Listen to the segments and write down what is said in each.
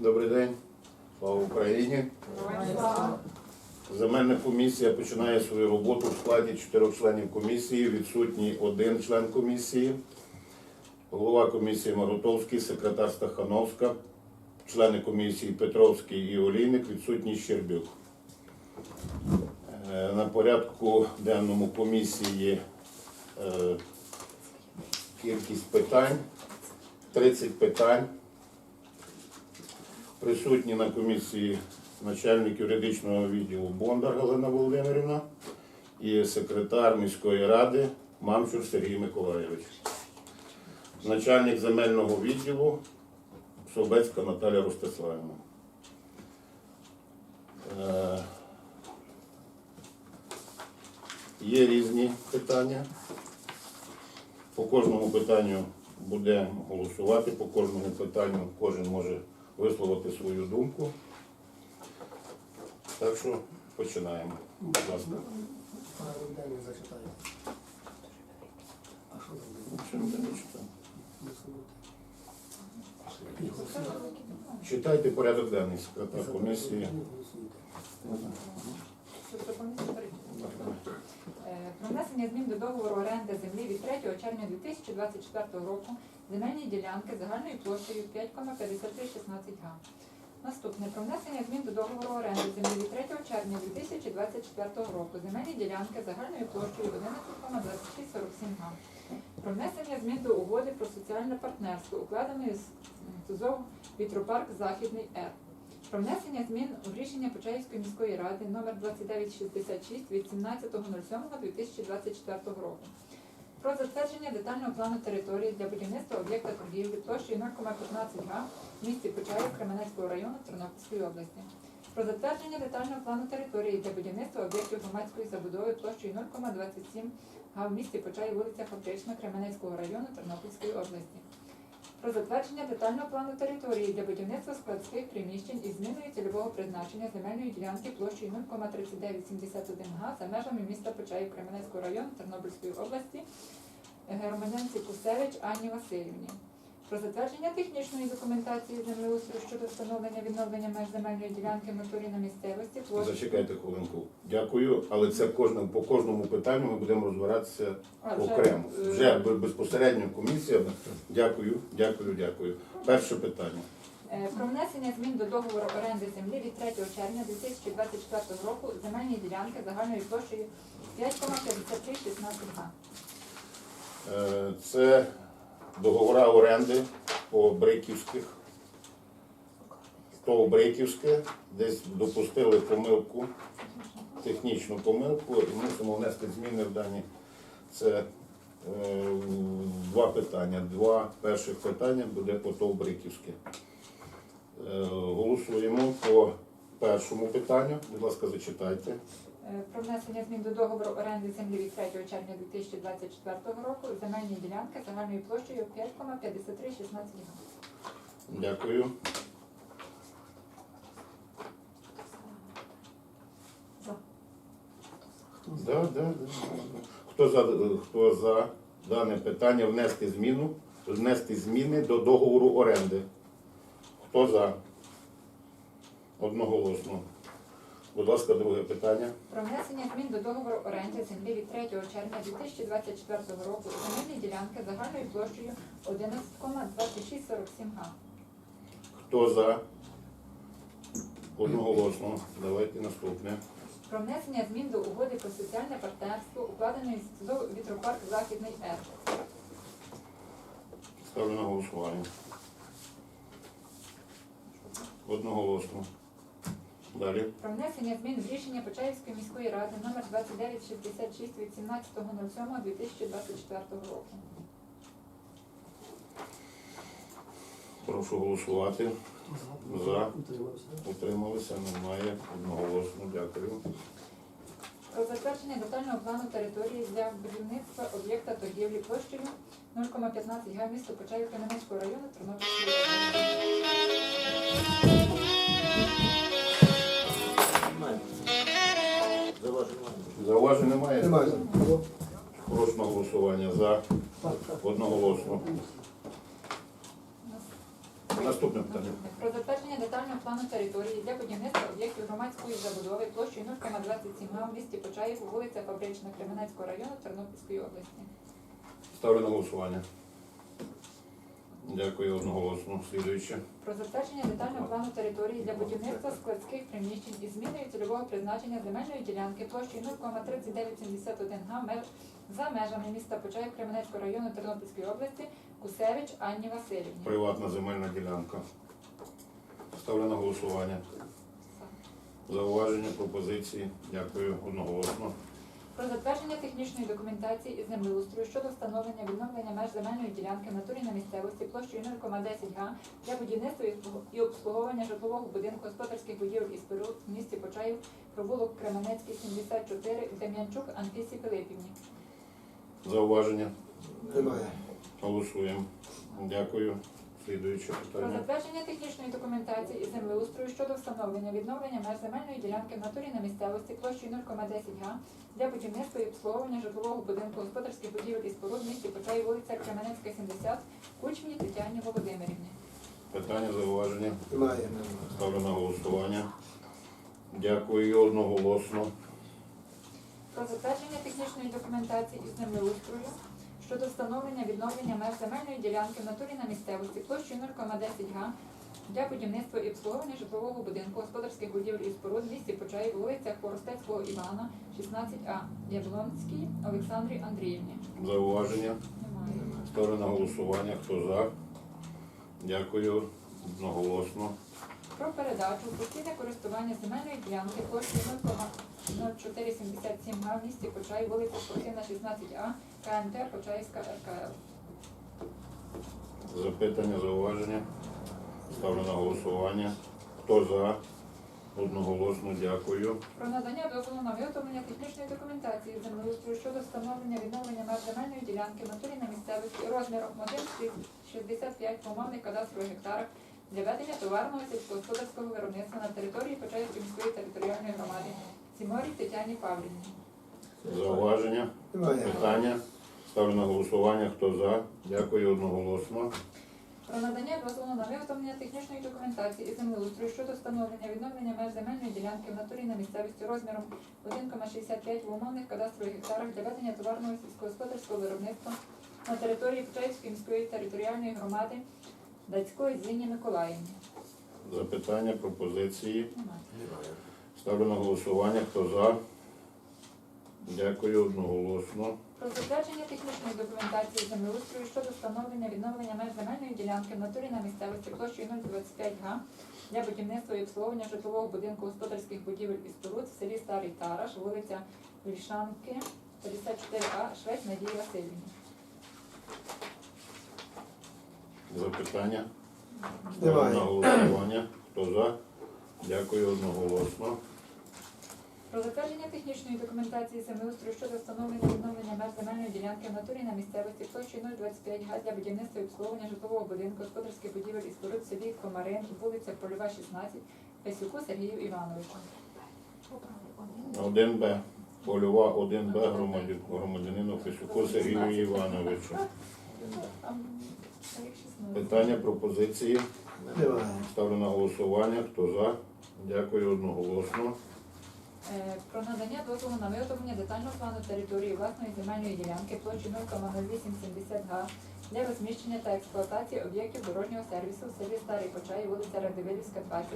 Добрий день. Слава Україні. Земельна комісія починає свою роботу в складі чотирьох членів комісії. Відсутній один член комісії. Голова комісії Марутовський, секретар Стахановська, члени комісії Петровський і Олійник, відсутній Щербюк. Е, На порядку денному комісії е, кількість питань, 30 питань. Присутні на комісії начальник юридичного відділу Бондар Галина Володимирівна і секретар міської ради Мамчур Сергій Миколайович. Начальник земельного відділу Собецька Наталя Ростиславівна. Е, Є різні питання. По кожному питанню будемо голосувати, по кожному питанню кожен може висловити свою думку. Так що починаємо. Будь ласка. А що. Читайте порядок денний секретар комісії. Е, Про внесення змін до договору оренди землі від 3 червня 2024 року земельні ділянки загальною площею 5,5316 га. Наступне про внесення змін до договору оренди землі від 3 червня 2024 року земельні ділянки загальною площею 11,2647 га. Про внесення змін до угоди про соціальне партнерство, укладеної з ТУЗОВ Вітропарк Західний Р. Про внесення змін у рішення Почаївської міської ради номер 2966 від 17.07.2024 року. Про затвердження детального плану території для будівництва об'єкта торгівлі площею 0,15 га в місті Почаїв Кременецького району Тернопільської області. Про затвердження детального плану території для будівництва об'єктів громадської забудови площею 0,27 га в місті Почаїв, вулиця Фабрична Кременецького району Тернопільської області про затвердження детального плану території для будівництва складських приміщень із зміною цільового призначення земельної ділянки площею 0,3971 га за межами міста Почаїв Кременецького району Тернопільської області громадянці Кусевич Анні Васильівні. Про затвердження технічної документації землеустрою щодо встановлення відновлення меж земельної ділянки в натурі на місцевості площі. Зачекайте хвилинку. Дякую, але це кожне, по кожному питанню ми будемо розбиратися А, вже, окремо. е, Вже бе- безпосередньо комісія. Дякую, дякую, дякую. Перше питання. Е, Про внесення змін до договору оренди землі від 3 червня 2024 року земельні ділянки загальною площею 5,5316 га. Е, Це договора оренди по Бриківських. То Бриківське, десь допустили помилку, технічну помилку, і мусимо внести зміни в дані. Це е, два питання. Два перших питання буде по ТОВ Бриківське. Е, Голосуємо по першому питанню. Будь ласка, зачитайте. Е, Про внесення змін до договору оренди землі від 3 червня 2024 року земельні ділянки загальною площею 5,5316 га. Дякую. Да, да, да. Хто за, хто за дане питання внести зміну, внести зміни до договору оренди? Хто за? Одноголосно. Будь ласка, друге питання. Про внесення змін до договору оренди землі від 3 червня 2024 року земельні ділянки загальною площею 11,2647 га. Хто за? Одноголосно. Давайте наступне. Про внесення змін до угоди про соціальне партнерство, укладеної з Вітропарк Західний Р. Ставлю на голосування. Одноголосно. Далі. Про внесення змін в рішення Почаївської міської ради номер 2966 від 17.07.2024 року. Прошу голосувати. За. Утрималися, немає. Одноголосно. Дякую. Про затвердження детального плану території для будівництва об'єкта торгівлі площею 0,15 га місто Почаїв Кам'янецького району Тернопільської області. Зауважень немає? Немає. Прошу на голосування за одноголосно. Наступне питання. Про затвердження детального плану території для будівництва об'єктів громадської забудови площею 0,27 га в місті Почаїв, вулиця Фабрична Кременецького району Тернопільської області. Ставлю на голосування. Дякую одноголосно. Слідуюче. Про затвердження детального плану території для будівництва складських приміщень із зміною цільового призначення земельної ділянки площею 0,3971 га мер- за межами міста Почаїв Кременецького району Тернопільської області Кусевич Анні Васильівні. Приватна земельна ділянка. Ставлю на голосування. Зауваження, пропозиції. Дякую одноголосно. Про затвердження технічної документації із землеустрою щодо встановлення відновлення меж земельної ділянки в натурі на місцевості площею 0,10 га для будівництва і обслуговування житлового будинку господарських будівель і споруд в місті Почаїв, провулок Кременецький, 74, Дем'янчук Анфісі Пилипівні. Зауваження. Немає. Голосуємо. Дякую. Слідуюче Про питання. затвердження технічної документації із землеустрою щодо встановлення відновлення меж земельної ділянки в натурі на місцевості площею 0,10 га для будівництва і обслуговування житлового будинку господарських будівель і споруд в місті Почаїв, вулиця Кременецька, 70, Кучмі Тетяні Володимирівні. Питання, зауваження. Немає. Ставлю на голосування. Дякую одноголосно. Про затвердження технічної документації із землеустрою щодо встановлення відновлення меж земельної ділянки в натурі на місцевості площею 0,10 га для будівництва і обслуговування житлового будинку господарських будівель і споруд в місті Почаїв, вулиця Хоростецького Івана, 16А, Яблонській Олександрі Андріївні. Зауваження. Немає. Ставлю на голосування. Хто за? Дякую одноголосно. Про передачу постійне користування земельної ділянки площею 0,0477 га в місті Почаїв, вулиця Спортивна, 16А, КНТ Почаївська РКЛ. Запитання, зауваження. Ставлю на голосування. Хто за? Одноголосно дякую. Про надання дозволу на виготовлення технічної документації землеустрою щодо встановлення відновлення меж земельної ділянки в натурі на місцевості розміром 1,65 по умовних кадастрових гектарах для ведення товарного сільськогосподарського виробництва на території Почаївської міської територіальної громади Сіморі Тетяні Павлівні. Зауваження. Питання. Ставлю на голосування. Хто за? Дякую одноголосно. Про надання дозволу на виготовлення технічної документації із землеустрою щодо встановлення відновлення меж земельної ділянки в натурі на місцевості розміром 1,65 в умовних кадастрових гектарах для ведення товарного сільськогосподарського виробництва на території Почаївської міської територіальної громади Дацької Зіні Миколаївні. Запитання, пропозиції. Немає. Ставлю на голосування. Хто за? Дякую одноголосно. Про затвердження технічної документації землеустрою щодо встановлення відновлення меж земельної ділянки в натурі на місцевості площею 025 га для будівництва і обслуговування житлового будинку господарських будівель і споруд в селі Старий Тараш, вулиця Вільшанки, 54А, Швець Надії Васильівні. Запитання. Ставлю на голосування. Хто за? Дякую одноголосно. Про затвердження технічної документації землеустрою щодо встановлення відновлення меж земельної ділянки в натурі на місцевості площею 025 га для будівництва і обслуговування житлового будинку господарських будівель і споруд в селі Комарин, вулиця Польова, 16, Песюку Сергію Івановичу. 1Б. Польова 1Б громадянину Фесюку Сергію Івановичу. Там їх 16. Питання, пропозиції. Ставлю на голосування. Хто за? Дякую одноголосно. Е, Про надання дозволу на виготовлення детального плану території власної земельної ділянки площі 0,0870 га для розміщення та експлуатації об'єктів дорожнього сервісу в селі Старий Почай, вулиця Радивилівська, 20,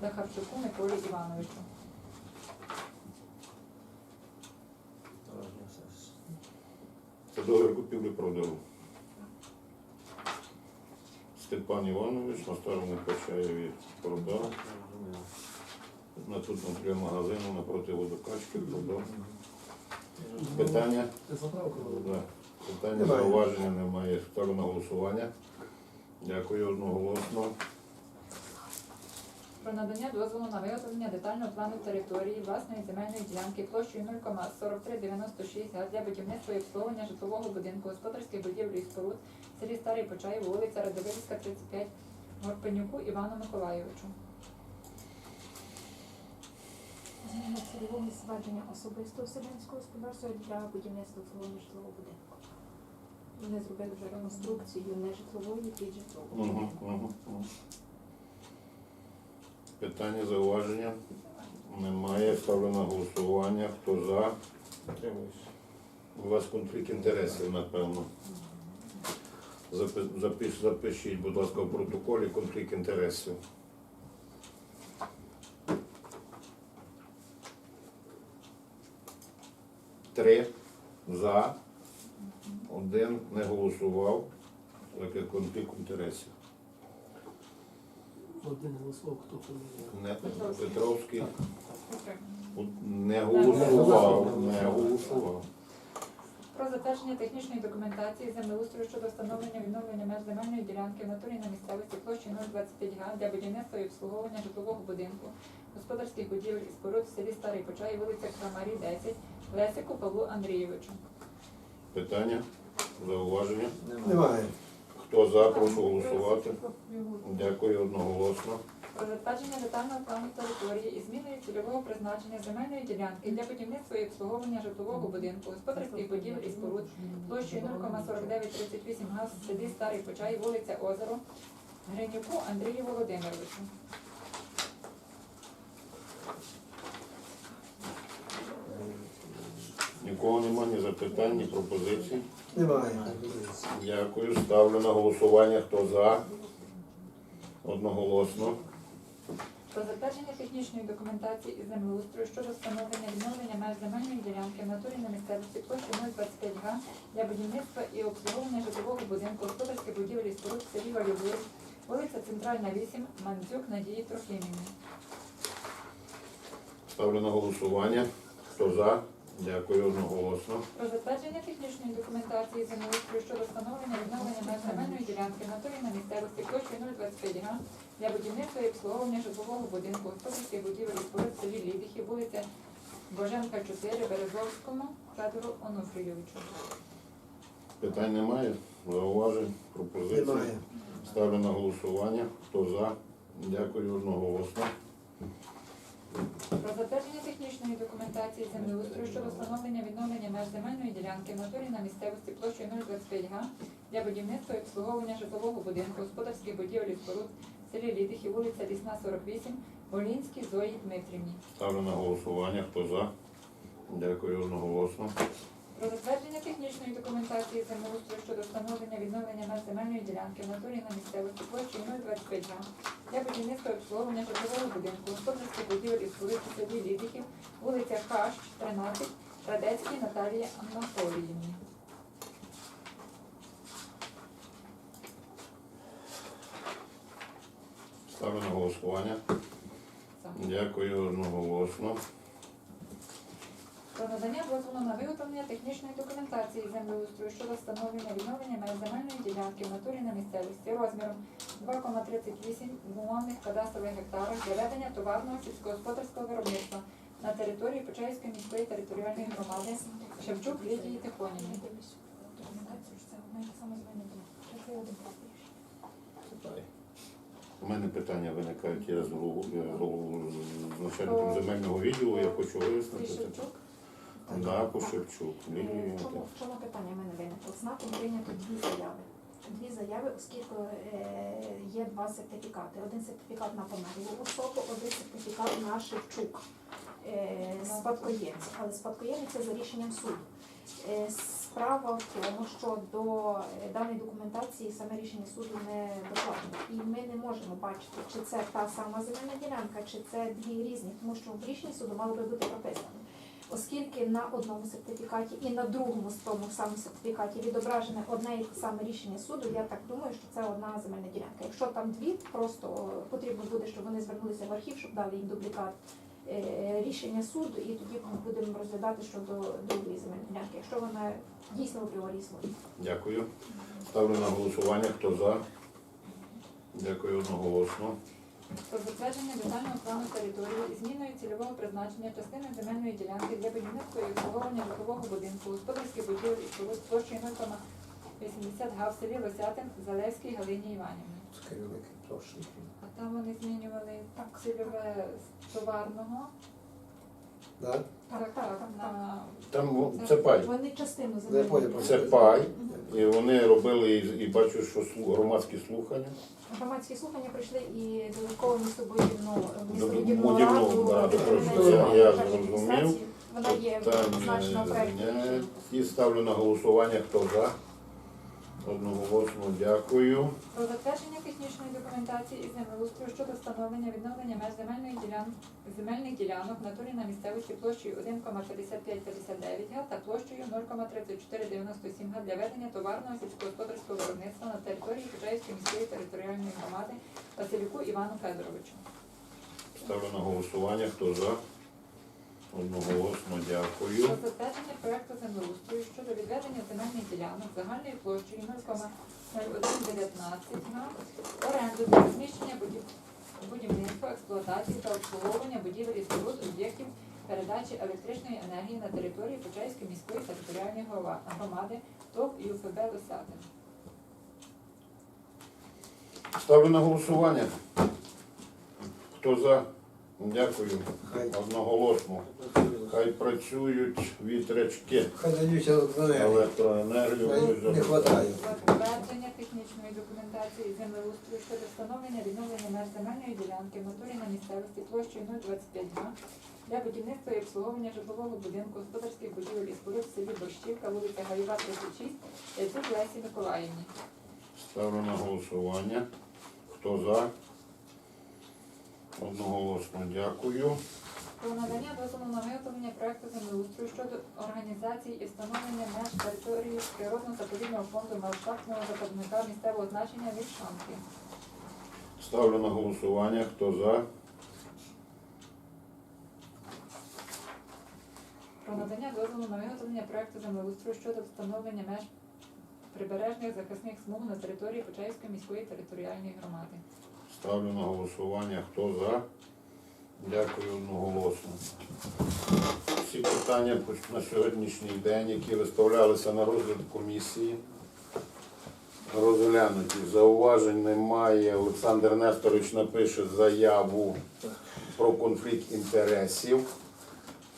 Захарчуку Миколі Івановичу. Це договір купівлі продажу. Степан Іванович на старому Почаєві продав. На тут внутрі магазину напроти водокачки продав. Питання? Да. Питання зауваження немає. Ставлю на голосування. Дякую одноголосно. Про надання дозволу на виготовлення детального плану території власної земельної ділянки площею 0,4396 га для будівництва і обслуговування житлового будинку, господарських будівель і споруд в селі Старий Почай, вулиця Радивилівська, 35, Горпенюку Івану Миколайовичу. Зміна цільового зведення особистого селянського господарства для будівництва обслуговування житлового будинку. Вони зробили вже реконструкцію не житлової під житлового Угу, будинку. Питання, зауваження? Немає. Ставлю на голосування. Хто за? У вас конфлікт інтересів, напевно. Запи- запиш- Запишіть, будь ласка, в протоколі конфлікт інтересів. Три за, один не голосував, так як конфлікт інтересів. Один голосував, хто фамілія. Не, Петровський не голосував, не голосував. Про затвердження технічної документації землеустрою щодо встановлення відновлення меж земельної ділянки в натурі на місцевості площі 025 га для будівництва і обслуговування житлового будинку, господарських будівель і споруд в селі Старий Почай, вулиця Крамарі, 10, Лесику Павлу Андрійовичу. Питання, зауваження. Немає. Хто за, прошу голосувати. Дякую одноголосно. Про затвердження детального плану території і зміною цільового призначення земельної ділянки для будівництва і обслуговування житлового будинку, господарських будівель і споруд площею 0,4938 га в селі Старий Почай, вулиця Озеро, Гринюку Андрію Володимировичу. Нікого немає, ні запитань, ні пропозицій. Немає. Дякую. Ставлю на голосування. Хто за? Одноголосно. Про затвердження технічної документації із землеустрою щодо встановлення відновлення меж земельної ділянки в натурі на місцевості площі 025 га для будівництва і обслуговування житлового будинку, господарських будівель і споруд в селі Валюбур, вулиця Центральна 8, Мандзюк Надії Трохимівні. Ставлю на голосування. Хто за? Дякую одноголосно. Про затвердження технічної документації землеустрою щодо встановлення відновлення меж земельної ділянки в натурі на місцевості площі 025 га для будівництва і обслуговування житлового будинку, господарських будівель споруд в селі Лідихи, вулиця Боженка 4, Березовському, Федору Онуфрійовичу. Питань немає? Зауважень? Пропозицій? Немає. Ставлю на голосування. Хто за? Дякую одноголосно. Про затвердження технічної документації землеустрою щодо встановлення відновлення меж земельної ділянки в натурі на місцевості площею 025 га для будівництва і обслуговування житлового будинку, господарських будівель і споруд в селі і вулиця Лісна, 48, Волінській Зої Дмитрівні. Ставлю на голосування. Хто за? Дякую одноголосно. Про затвердження технічної документації землеустрою щодо встановлення відновлення меж земельної ділянки в натурі на місцевості площею 025 га для будівництва обслуговування житлового будинку, господарських будівель і споруд у селі Лідихів, вулиця Хащ, 13, Радецькій Наталії Анатоліївні. Ставлю на голосування. Дякую одноголосно. Про надання дозволу на виготовлення технічної документації землеустрою щодо встановлення відновлення земельної ділянки в натурі на місцевості розміром 2,38 в умовних кадастрових гектарах для ведення товарного сільськогосподарського виробництва на території Почаївської міської територіальної громади Шевчук Лідії Тихонівні. У мене питання виникають я з голову- е, голову- з начальником земельного відділу. Я хочу вияснити. Шевчук Да, по Шевчук. Лілії. В чому, в чому питання в мене виникло? Знаком прийнято дві заяви. Дві заяви, оскільки е, є два сертифікати. Один сертифікат на померлу особу, один сертифікат на Шевчук, е, спадкоємця. Але спадкоємець це за рішенням суду. Е, Справа в тому, що до е, даної документації саме рішення суду не докладено. І ми не можемо бачити, чи це та сама земельна ділянка, чи це дві різні, тому що в рішенні суду мало би бути прописано. Оскільки на одному сертифікаті і на другому з тому самому сертифікаті відображене одне і те саме рішення суду, я так думаю, що це одна земельна ділянка. Якщо там дві, просто потрібно буде, щоб вони звернулися в архів, щоб дали їм дублікат е, рішення суду, і тоді ми будемо розглядати щодо другої земельної ділянки, якщо вона дійсно апріорі існує. Дякую. Ставлю на голосування. Хто за? Дякую одноголосно. Про затвердження детального плану території і зміною цільового призначення частини земельної ділянки для будівництва і обслуговування житлового будинку, господарських будівель і споруд площею 0,80 га в селі Лосятин Залевській Галині Іванівні. А там вони змінювали так цільове з товарного Да? Так, Так, так, так, так. на Там ну, це пай. Вони частину Я землі. понял. Це пай. І вони робили і, і бачу, що слу- громадські слухання. Громадські слухання прийшли і додатково містобудівну містобудівну будівну, раду да, до я зрозумів. Вона є зазначена в проєкті. І ставлю на голосування, хто за. Одноголосно дякую. Про затвердження технічної документації із землеустрою щодо встановлення відновлення меж земельної ділянки земельних ділянок в натурі на місцевості площею 1,5559 га та площею 0,3497 га для ведення товарного сільськогосподарського виробництва на території Почаївської міської територіальної громади Василюку Івану Федоровичу. Ставлю на голосування, хто за. Одноголосно дякую. Про затвердження проекту землеустрою щодо відведення земельних ділянок загальною площею 0,0119 га, оренду для розміщення будівництва, експлуатації та обслуговування будівель і споруд об'єктів передачі електричної енергії на території Почаївської міської територіальної громади ТОВ ЮФБ Лосятин. Ставлю на голосування. Хто за? Дякую. Хай, Одноголосно. Хай працюють вітрячки. хай даються електроенергію. Електроенергію Хай не хватає. Затвердження технічної документації землеустрою щодо встановлення відновлення меж земельної ділянки в натурі на місцевості площею 025 га для будівництва і обслуговування житлового будинку, господарських будівель і споруд в селі Борщівка, вулиця Гаєва, 36, Яцюк Лесі Миколаївні. Ставлю на голосування. Хто за? Одноголосно дякую. Про надання дозволу на виготовлення проекту землеустрою щодо організації і встановлення меж території природно-заповідного фонду ландшафтного заповідника місцевого значення Вільшанки. Ставлю на голосування. Хто за? Про надання дозволу на виготовлення проекту землеустрою щодо встановлення меж прибережних захисних смуг на території Почаївської міської територіальної громади. Ставлю на голосування. Хто за? Дякую одноголосно. Всі питання на сьогоднішній день, які виставлялися на розгляд комісії, розглянуті. Зауважень немає. Олександр Несторович напише заяву про конфлікт інтересів.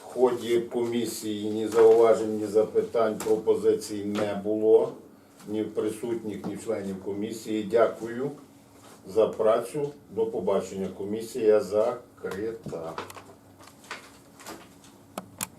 В ході комісії ні зауважень, ні запитань, пропозицій не було. Ні присутніх, ні членів комісії. Дякую за працю. До побачення. Комісія закрита.